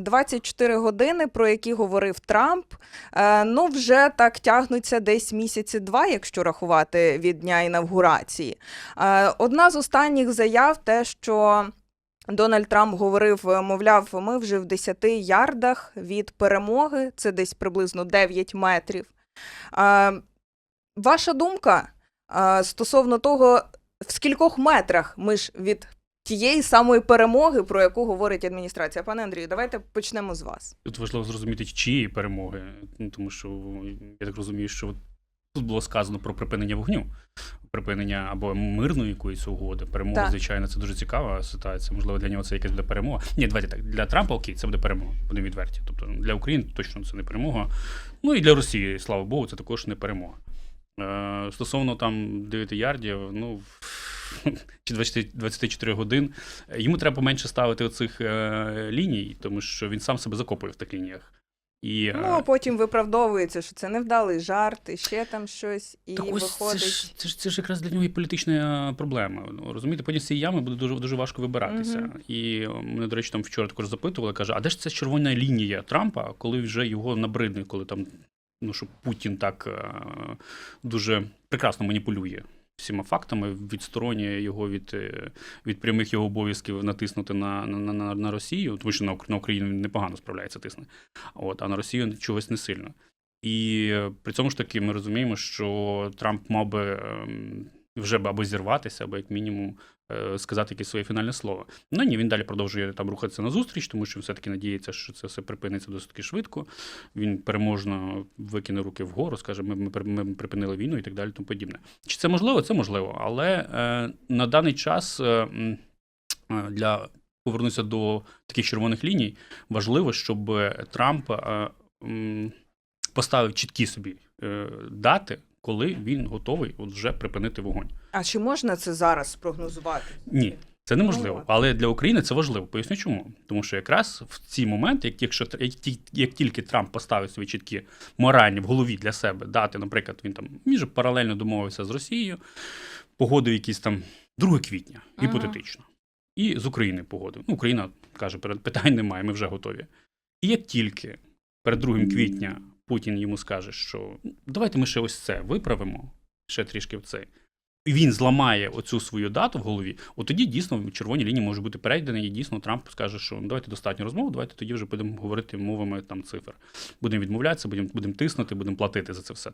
24 години, про які говорив Трамп, е, ну вже так тягнуться десь місяці два, якщо рахувати від дня інавгурації. Е, Одна з останніх заяв те, що Дональд Трамп говорив, е, мовляв, ми вже в 10 ярдах від перемоги, це десь приблизно 9 метрів. Ваша думка стосовно того, в скількох метрах ми ж від тієї самої перемоги, про яку говорить адміністрація. Пане Андрію, давайте почнемо з вас. Тут важливо зрозуміти, чиї перемоги, ну, тому що я так розумію, що тут було сказано про припинення вогню, припинення або мирної якоїсь угоди. Перемога, Так. звичайно, це дуже цікава ситуація. Можливо, для нього це якась буде перемога. Ні, давайте так. Для Трампа окей, це буде перемога, будемо відверті. Тобто для України точно це не перемога. Ну і для Росії, слава Богу, це також не перемога. Е, стосовно там 9 ярдів, ну. Чи 20, 24 годин. Йому треба менше ставити оцих е, ліній, тому що він сам себе закопує в тих лініях. І, е, Ну, а потім виправдовується, що це невдалий жарт, і ще там щось, і так ось виходить. Це ж, це, ж, це ж якраз для нього і політична проблема. Ну, розумієте, потім з цієї ями буде дуже, дуже важко вибиратися. Мгм. І мене, до речі, там вчора також запитували, каже, а де ж ця червона лінія Трампа, коли вже його набридне, коли там, ну, що Путін так е, дуже прекрасно маніпулює всіма фактами, відсторонює його від, е, від прямих його обов'язків натиснути на, на, на, на Росію, тому що на, на Україну він непогано справляється тисне. От, а на Росію чогось не сильно. І е, при цьому ж таки ми розуміємо, що Трамп мав би ем, вже або зірватися, або як мінімум е, сказати якесь своє фінальне слово. Ну ні, він далі продовжує там рухатися на зустріч, тому що все-таки надіється, що це все припиниться досить швидко. Він переможно викине руки вгору, скаже, ми, ми, ми припинили війну і так далі, тому подібне. Чи це можливо? Це можливо, але е, на даний час. Е, е, для повернутися до таких червоних ліній, важливо, щоб Трамп е, поставив чіткі собі е, дати, коли він готовий от вже припинити вогонь. А чи можна це зараз спрогнозувати? Ні. Це неможливо, Ну, але для України це важливо. Поясню чому. Тому що якраз в ці моменти, як, якщо як, тільки Трамп поставить свої чіткі моральні в голові для себе дати, наприклад, він там між паралельно домовився з Росією, погодив якісь там 2 квітня, Ага. гіпотетично, і з України погодив. Ну, Україна каже, питань немає, ми вже готові. І як тільки перед 2 квітня Путін йому скаже, що «Ну, давайте ми ще ось це виправимо, ще трішки в це. І він зламає оцю свою дату в голові, от тоді дійсно червоні лінії можуть бути перейдені, і дійсно Трамп скаже, що «Ну, давайте достатньо розмов, давайте тоді вже будемо говорити мовами там цифр. Будемо відмовлятися, будемо, будемо тиснути, будемо платити за це все.